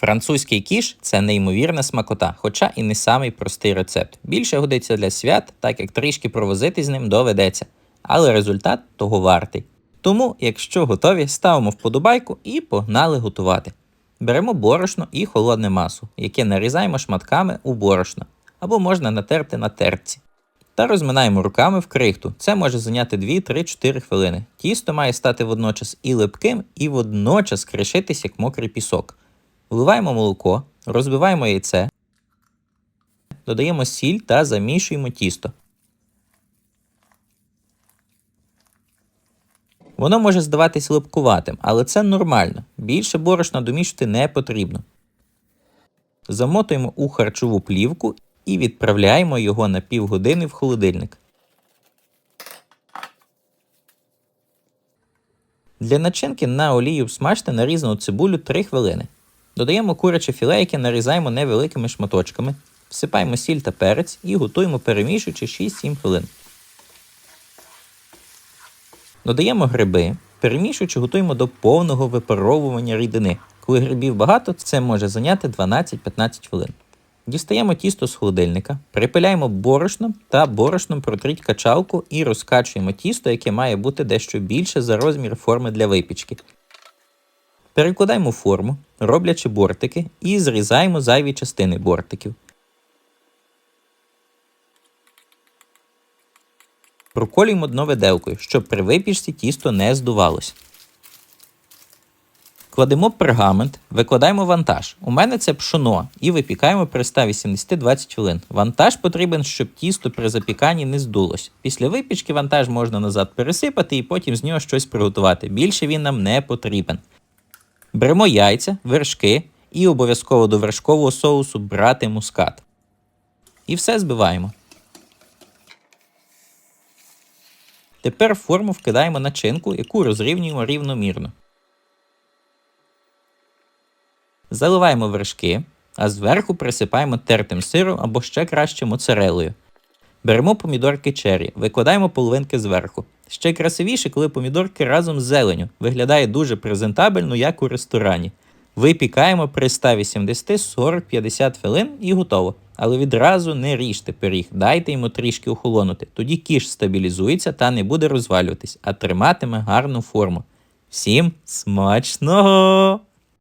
Французький кіш це неймовірна смакота, хоча і не самий простий рецепт. Більше годиться для свят, так як трішки провозити з ним доведеться. Але результат того вартий. Тому, якщо готові, ставимо вподобайку і погнали готувати. Беремо борошно і холодне масу, яке нарізаємо шматками у борошно, або можна натерти на тертці. Та розминаємо руками в крихту. Це може зайняти 2-3-4 хвилини. Тісто має стати водночас і липким, і водночас кришитись як мокрий пісок. Вливаємо молоко, розбиваємо яйце, додаємо сіль та замішуємо тісто. Воно може здаватись липкуватим, але це нормально. Більше борошна домішувати не потрібно. Замотуємо у харчову плівку і відправляємо його на півгодини в холодильник. Для начинки на олію смажте нарізану цибулю 3 хвилини. Додаємо куряче філе, яке нарізаємо невеликими шматочками, всипаємо сіль та перець і готуємо перемішуючи 6-7 хвилин. Додаємо гриби, перемішуючи, готуємо до повного випаровування рідини. Коли грибів багато, це може зайняти 12-15 хвилин. Дістаємо тісто з холодильника, припиляємо борошном та борошном протріть качалку і розкачуємо тісто, яке має бути дещо більше за розмір форми для випічки. Перекладаємо форму, роблячи бортики, і зрізаємо зайві частини бортиків. Проколюємо дно виделкою, щоб при випічці тісто не здувалось. Кладемо пергамент, викладаємо вантаж. У мене це пшоно і випікаємо при 180-20 хвилин. Вантаж потрібен, щоб тісто при запіканні не здулось. Після випічки вантаж можна назад пересипати і потім з нього щось приготувати. Більше він нам не потрібен. Беремо яйця, вершки і обов'язково до вершкового соусу брати мускат. І все збиваємо. Тепер в форму вкидаємо начинку, яку розрівнюємо рівномірно. Заливаємо вершки, а зверху присипаємо тертим сиром або ще краще моцарелою. Беремо помідорки черрі, викладаємо половинки зверху. Ще красивіше, коли помідорки разом з зеленю. Виглядає дуже презентабельно, як у ресторані. Випікаємо при 180 40-50 хвилин і готово. Але відразу не ріжте пиріг, дайте йому трішки охолонути. Тоді кіш стабілізується та не буде розвалюватись, а триматиме гарну форму. Всім смачного!